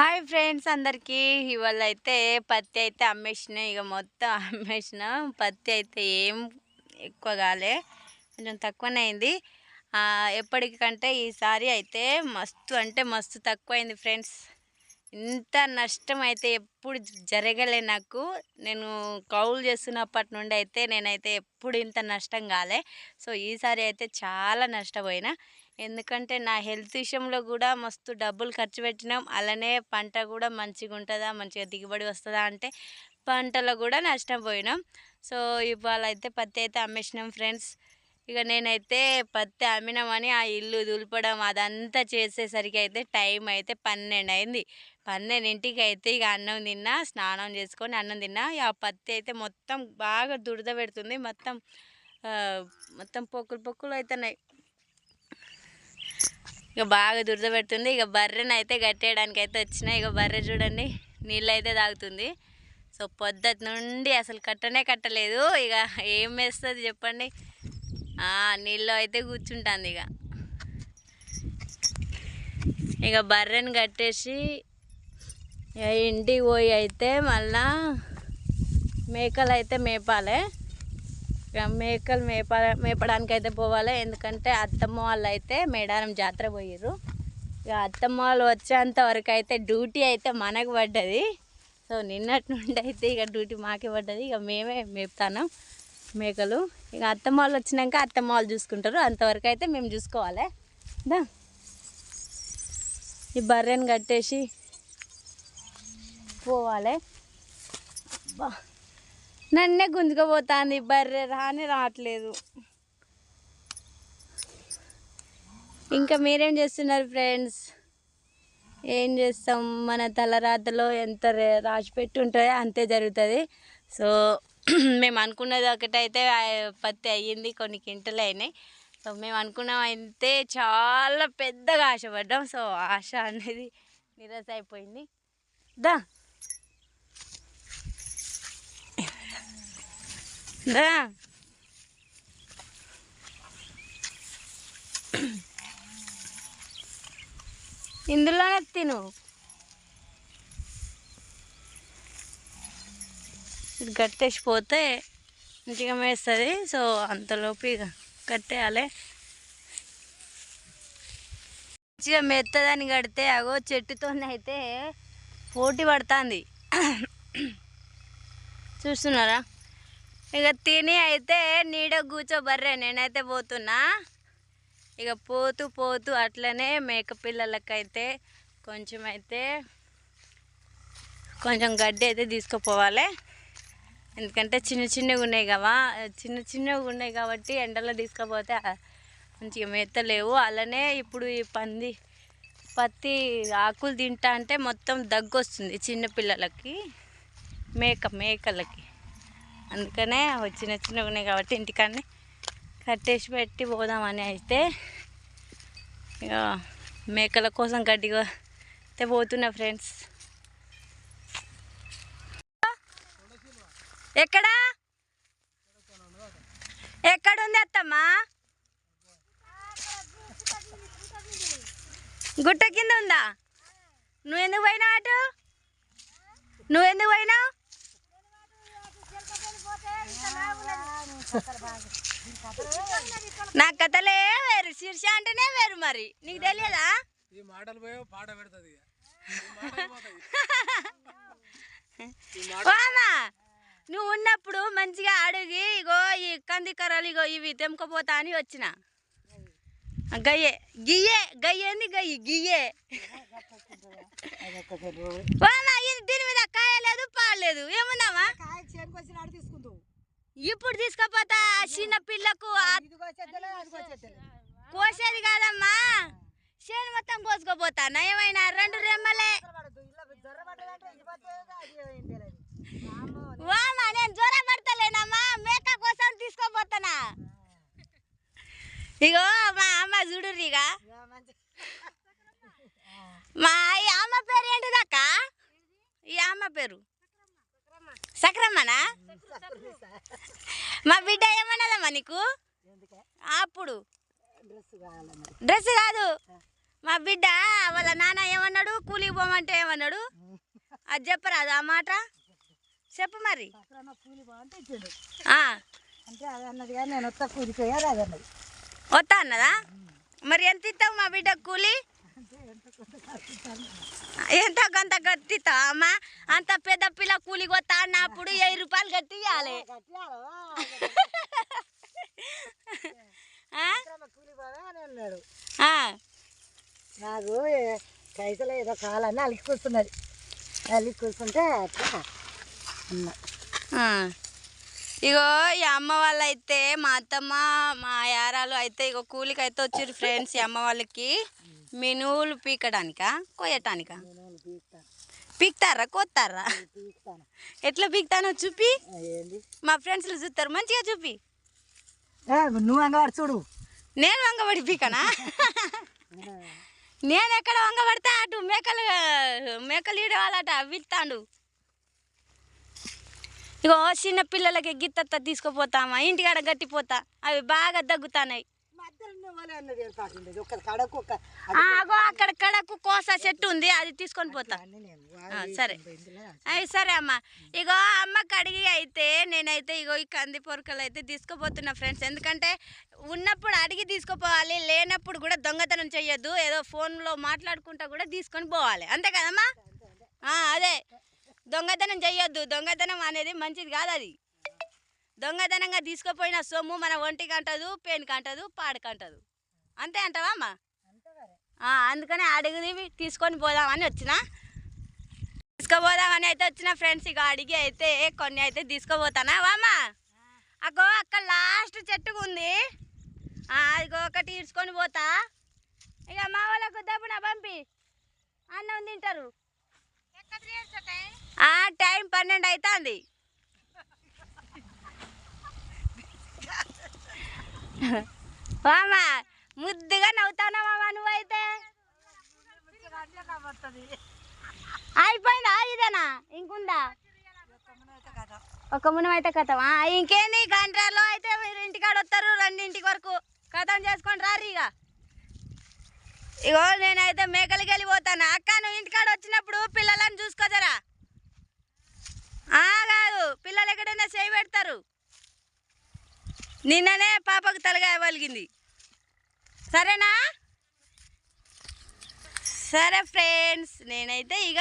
Hi friends అందరికీ. ఇవాళ అయితే పత్తి అయితే అమ్మేసిన ఇక మొత్తం అమ్మేసిన. పత్తి అయితే ఏం ఎక్కువ కాలే కొంచెం తక్కువనే అయింది. ఎప్పటికంటే ఈసారి అయితే మస్తు అంటే మస్తు తక్కువైంది ఫ్రెండ్స్. ఇంత నష్టం అయితే ఎప్పుడు జరగలే నాకు. నేను కౌలు చేస్తున్నప్పటి నుండి అయితే నేనైతే ఎప్పుడు ఇంత నష్టం కాలే. సో ఈసారి అయితే చాలా నష్టపోయినా. ఎందుకంటే నా హెల్త్ విషయంలో కూడా మస్తు డబ్బులు ఖర్చు పెట్టినాం. అలానే పంట కూడా మంచిగా ఉంటుందా? మంచిగా దిగుబడి వస్తుందా? అంటే పంటలో కూడా నష్టం పోయినాం. సో ఇవాళ అయితే పత్తి అయితే అమ్మేసినాం ఫ్రెండ్స్. ఇక నేనైతే పత్తి అమ్మినామని ఆ ఇల్లు దులపడం అదంతా చేసేసరికి అయితే టైం అయితే పన్నెండు అయింది. పన్నెండింటికి అయితే ఇక అన్నం తిన్నా స్నానం చేసుకొని అన్నం తిన్నా. ఆ పత్తి అయితే మొత్తం బాగా దురద పెడుతుంది. మొత్తం మొత్తం పొక్కులు పొక్కులు అవుతున్నాయి ఇక బాగా దురద పెడుతుంది. ఇక బర్రెని అయితే కట్టేయడానికి అయితే వచ్చినాయి ఇక బర్రె చూడండి నీళ్ళు అయితే తాగుతుంది. సో పొద్దుటి నుండి అసలు కట్టనే కట్టలేదు. ఇక ఏం వేస్తుంది చెప్పండి. నీళ్ళు అయితే కూర్చుంటుంది ఇక. ఇక బర్రెని కట్టేసి ఇక ఇంటికి పోయి అయితే మళ్ళా మేకలు అయితే మేపాలి. మేకలు మేప మేపడానికి అయితే పోవాలి. ఎందుకంటే అత్తమ్మ వాళ్ళు అయితే మేడారం జాతర పోయారు ఇక అత్తమ్మ వాళ్ళు వచ్చేంత వరకు అయితే డ్యూటీ అయితే మనకు పడ్డది. సో నిన్నటి నుండి అయితే ఇక డ్యూటీ మాకే పడ్డది. ఇక మేమే మేపుతాను మేకలు. ఇక అత్తమ్మ వాళ్ళు వచ్చినాక అత్తమ్మ వాళ్ళు చూసుకుంటారు. అంతవరకు అయితే మేము చూసుకోవాలి. దా. ఈ బర్రెని కట్టేసి పోవాలి. బా నన్నే గుంజుకోపోతుంది బర్రె రాని రావట్లేదు. ఇంకా మీరేం చేస్తున్నారు ఫ్రెండ్స్? ఏం చేస్తాం? మన తలరాతలో ఎంత రాసి పెట్టి ఉంటుందో అంతే జరుగుతుంది. సో మేము అనుకున్నది ఒకటైతే పత్తి అయ్యింది కొన్ని కింటలు అయినాయి. సో మేము అనుకున్నాం అయితే చాలా పెద్దగా ఆశపడ్డాం. సో ఆశ అనేది నిరాశ అయిపోయింది. దా. దా ఇందులోనే తిను. ఇది కట్టేసి మంచిగా మేస్తుంది సో అంతలోపు ఇక కట్టేయాలి. మంచిగా మెత్తదని కడితే అగో చెట్టుతో అయితే పోటీ పడుతుంది. చూస్తున్నారా? ఇక తిని అయితే నీడ కూర్చోబర్రే నేనైతే పోతున్నా. ఇక పోతూ పోతూ అట్లనే మేక పిల్లలకైతే కొంచెం అయితే కొంచెం గడ్డి అయితే తీసుకుపోవాలి. ఎందుకంటే చిన్న చిన్నగా ఉన్నాయి కదా చిన్న చిన్నగా ఉన్నాయి కాబట్టి ఎండలో తీసుకుపోతే మంచిగా మంచిగా మేతలేవు. అలానే ఇప్పుడు ఈ పంది పత్తి ఆకులు తింటా అంటే మొత్తం దగ్గు వస్తుంది చిన్నపిల్లలకి మేక మేకలకి. అందుకనే వచ్చిన చిన్న చిన్నగా ఉన్నాయి కాబట్టి ఇంటికాడనే కట్టేసి పెట్టి పోదామని అయితే ఇక మేకల కోసం గడ్డిగా అయితే పోతున్నా ఫ్రెండ్స్. ఎక్కడా? ఎక్కడుంది అత్తమ్మా? గుట్ట కింద ఉందా? నువ్వెందుకు పోయినా అటు? నువ్వెందుకు పోయినావు? నా కథలే వేరు శీర్ష అంటేనే వేరు మరి. నీకు తెలియదా? ఈ మాటలు పోయో పాట పెడుతుంది నువ్వు ఉన్నప్పుడు మంచిగా అడిగి ఇగో ఈ కంది కర్రలు ఇగో ఇవి తెంపుకపోతా అని వచ్చిన. గయ్యే గియ్యే గయ్యేంది గయ్యి గియ్యే ఇది దీని మీద కాయ లేదు పాలేదు ఇప్పుడు తీసుకపోతా చిన్న పిల్లకు కోసేది కాదమ్మా. చేను మొత్తం కోసుకపోతా నయమైన రెండు రెమ్మలే. వామా నేను జ్వర పడతలేనమ్మా. మేక కోసం తీసుకోపోతానా? ఇగో మా అమ్మ చూడుర్రి ఇక మా ఈ అమ్మ పేరు ఏంటిదక్క? ఈ అమ్మ పేరు. సక్రమ్మనా మా బిడ్డ ఏమన్నదమ్మా నీకు? అప్పుడు. డ్రెస్ కాదు. మా బిడ్డ వాళ్ళ నాన్న ఏమన్నాడు? కూలికి పోమంటే ఏమన్నాడు? అది చెప్పరాదు ఆ మాట? చెప్పు మరి. వస్తా అన్నది. మరి ఎంత ఇస్తావు మా బిడ్డ కూలి? ఎంత కొంత కట్టిస్తావు అమ్మ అంత పెద్ద పిల్ల కూలికి వస్తా అన్నప్పుడు వెయ్యి రూపాయలు కట్టి ఇవ్వాలి? కూలి నాకు కైసలో ఏదో కావాలని అలికి కూర్చున్నది. అలికి కూర్చుంటే అట్లా అన్నా. ఇగో ఈ అమ్మ వాళ్ళు అయితే మా అత్తమ్మ మా యారాలు అయితే ఇగో కూలికి అయితే వచ్చారు ఫ్రెండ్స్ ఈ అమ్మ వాళ్ళకి. మినువులు పీకడానికా? కోయటానికా? పీకుతారా? కోస్తారా ఎట్లా పీకుతానో చూపి. మా ఫ్రెండ్స్లు చూస్తారు మంచిగా చూపి. నువ్వు అంగవాడు చూడు. నేను వంగబడి పీకనా? నేను ఎక్కడ వంగబడితే అటు మేకలు మేకలు ఈడవాలట వీళ్తాండు ఇగో చిన్న పిల్లలకి గిత్తత్త తీసుకుపోతామా? ఇంటికాడ గట్టిపోతా. అవి బాగా దగ్గుతాన్నాయి. ఆగో అక్కడ కడకు కోస చెట్టు ఉంది అది తీసుకొని పోతా. సరే. అవి సరే అమ్మ. ఇగో అమ్మ కడిగి అయితే నేనైతే ఇగో ఈ కంది పొరకలు అయితే తీసుకుపోతున్నా ఫ్రెండ్స్. ఎందుకంటే ఉన్నప్పుడు అడిగి తీసుకుపోవాలి లేనప్పుడు కూడా దొంగతనం చెయ్యొద్దు. ఏదో ఫోన్లో మాట్లాడుకుంటా కూడా తీసుకొని పోవాలి. అంతే కదమ్మా? అదే. దొంగతనం చెయ్యొద్దు. దొంగతనం అనేది మంచిది కాదు అది. దొంగతనంగా తీసుకుపోయిన సొమ్ము మన ఒంటికి అంటదు పేనుకి అంటదు పాడుకి అంటదు అంతే అంటావా అమ్మా? అందుకని అడిగి తీసుకొని పోదామని వచ్చిన. తీసుకుపోదామని అయితే వచ్చిన ఫ్రెండ్స్ ఇక అడిగి అయితే కొన్ని అయితే తీసుకుపోతానా? వామా అగో అక్కడ లాస్ట్ చెట్టుకు ఉంది ఇగో ఒకటి ఇడ్చుకొని పోతా. ఇక మా వాళ్ళకు దప్పున పంపి. అన్నం తింటారు. టైం పన్నెండు అవుతుంది మామా ముద్దుగా నవ్వుతానా మామ నువ్వైతే? అయిపోయిందా? ఇదేనా? ఇంకుందా? ఒక మునం అయితే కథమా? ఇంకేంది? గంటలో అయితే మీరు ఇంటికాడ వస్తారు రెండింటికి వరకు. కథం చేసుకొని రారు ఇక. ఇగో నేనైతే మేకలకి వెళ్ళిపోతాను. అక్క నువ్వు ఇంటికాడ వచ్చినప్పుడు పిల్లలను చూసుకోదరా ఆ కాదు. పిల్లలు ఎక్కడైనా చేయి పెడతారు. నిన్ననే పాపకు తలగాయ వలిగింది సరేనా? సరే ఫ్రెండ్స్ నేనైతే ఇక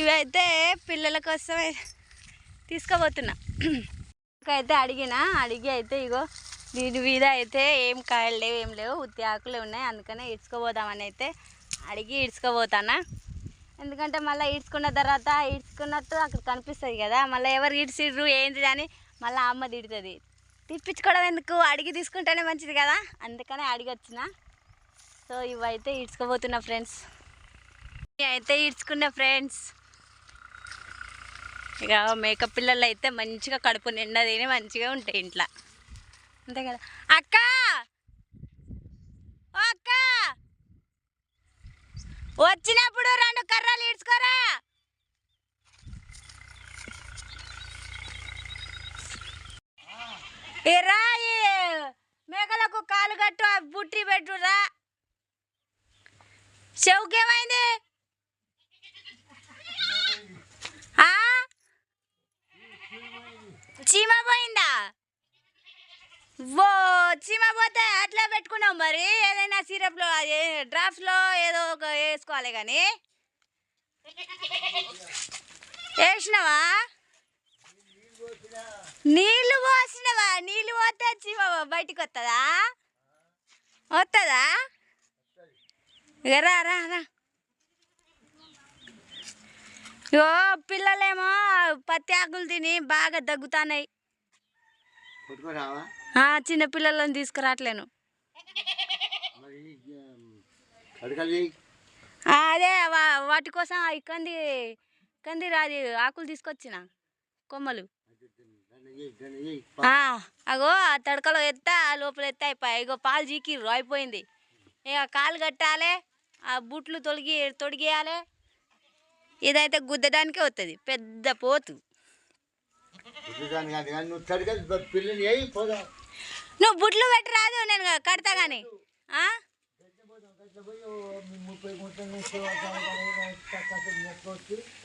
ఇవైతే పిల్లల కోసం తీసుకోబోతున్నా. అయితే అడిగిన అడిగి అయితే ఇగో దీని మీద అయితే ఏం కాయలు లేవు ఏం లేవు ఉత్తి ఆకులు ఉన్నాయి అందుకనే ఇడ్చుకోబోదామని అయితే అడిగి ఇడ్చుకోబోతానా ఎందుకంటే మళ్ళీ ఈడ్చుకున్న తర్వాత ఈడ్చుకున్నట్టు అక్కడ కనిపిస్తుంది కదా మళ్ళీ ఎవరు ఈడ్చిర్రు ఏంటి అని మళ్ళీ అమ్మ తిడుతుంది. తిప్పించుకోవడం ఎందుకు? అడిగి తీసుకుంటేనే మంచిది కదా? అందుకనే అడిగి వచ్చిన సో ఇవైతే ఇడ్చుకోబోతున్నా ఫ్రెండ్స్. అయితే ఈడ్చుకున్న ఫ్రెండ్స్. ఇక మేకప్ పిల్లలు అయితే మంచిగా కడుపు నిండా తిని మంచిగా ఉంటాయి ఇంట్లో. అంతే కదా? అక్క! అక్క! వచ్చినప్పుడు రెండు కర్రలు ఈడ్చుకోరా? ఏ రాయి! మేకలకు కాలు కట్టు ఆ బుట్టి పెట్టురా. చెవుకేమైంది? ఆ? చీమ పోయిందా? ఓ చీమ పోతే అట్లా పెట్టుకున్నావు మరి. ఏదైనా సిరప్లో అది డ్రాప్స్లో ఏదో ఒక వేసుకోవాలి కానీ. వేసినావా? నీళ్ళు పోసినవా? నీళ్ళు పోతే చీమ బయటికి వస్తుందా వస్తుందా ఇక రా రా రా. ఇగో పిల్లలేమో పత్తి ఆకులు తిని బాగా ఆ, చిన్న పిల్లలను తీసుకురావట్లేను. అదే వాటి కోసం కంది కంది రాది ఆకులు తీసుకొచ్చిన కొమ్మలు దాన్ని చేయి దాన్ని చేయి ఆ, అగో ఆ తడకలో ఎత్తా ఆ లోపల ఎత్తా అయిపోయి ఇగో పాలు చీకిర్రు అయిపోయింది. ఇక కాలు కట్టాలి ఆ బూట్లు తొలగి తొడిగేయాలి. ఇదైతే గుద్దడానికే వస్తుంది పెద్ద పోతు. నువ్వు నువ్వు బుట్లు పెట్టి రాదు నేను కడతా కానీ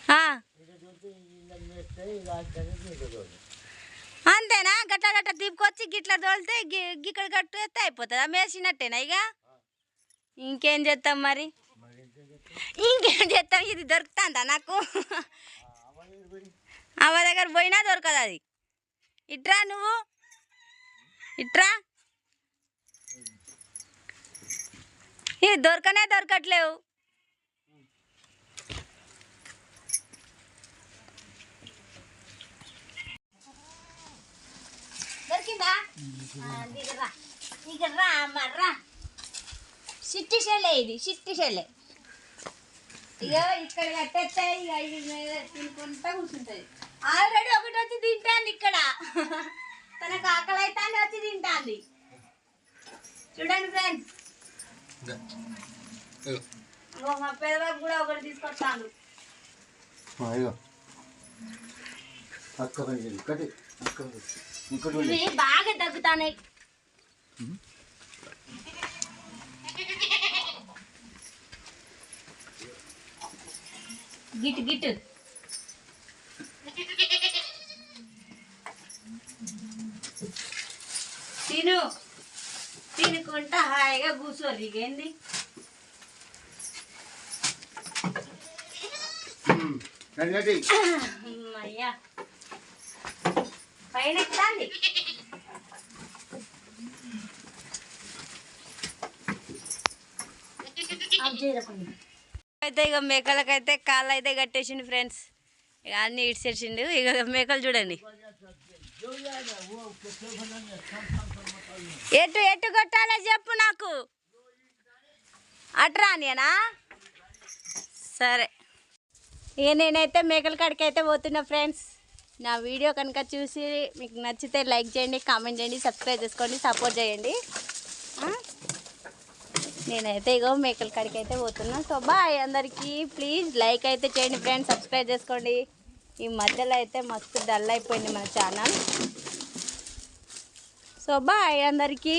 ఆ? గట్ల గట్ల తీపుకొచ్చి గిట్ల తోలితే గిక్కడ గట్టు వేస్తే అయిపోతుందా. మేసినట్టేనా ఇక ఇంకేం చేస్తాం మరి? ఇంకేం చేస్తాం ఇది దొరుకుతుందా నాకు? అవ్వ దగ్గర పోయినా దొరకదు అది. ఇట్రా నువ్వు? ఇట్రా? ఇది దొరకనే దొరకట్లేవు. దొరికిందా? దిగరా దిగరా మర్రా సిట్టి షెల్లే ఇది సిట్టి షెల్లే ఇక ఇక్కడ కట్టేస్తే ఇక ఇది మీద తినుకుంటా కూర్చుంటుంది. ఆల్రెడీ ఒకటి వచ్చి తింటాంది ఇక్కడ. తనకు ఆకలి అయితే వచ్చి తింటాంది. చూడండి ఫ్రెండ్స్. మా పేదవాళ్ళు కూడా ఒకటి తీసుకొస్తాను ఇగో. అక్క పని అక్క ఇవి బాగా తగ్గుతాయి గిట్ గిట్. తిను. తినుకుంటా హాయిగా కూర్చోరు. ఏంది అయ్యా పైన ఎక్కుతాంది అయితే ఇక మేకలకైతే కాళ్ళు అయితే కట్టేసిండు ఫ్రెండ్స్. ఇక అన్ని ఇడిచేసిండు ఇక మేకలు చూడండి. ఎటు ఎటు కొట్టాలో చెప్పు నాకు. అట్రా అనియనా సరే. ఇక నేనైతే మేకల కాడికి అయితే పోతున్నా ఫ్రెండ్స్. నా వీడియో కనుక చూసి మీకు నచ్చితే లైక్ చేయండి కామెంట్ చేయండి సబ్స్క్రైబ్ చేసుకోండి సపోర్ట్ చేయండి. నేనైతే ఇగో మేకల కాడికి అయితే పోతున్నా. సో బాయ్ అందరికీ. ప్లీజ్ లైక్ అయితే చేయండి ఫ్రెండ్స్ సబ్స్క్రైబ్ చేసుకోండి. ఈ మధ్యలో అయితే మస్తు డల్ అయిపోయింది మన ఛానల్. సో బాయ్ అందరికీ.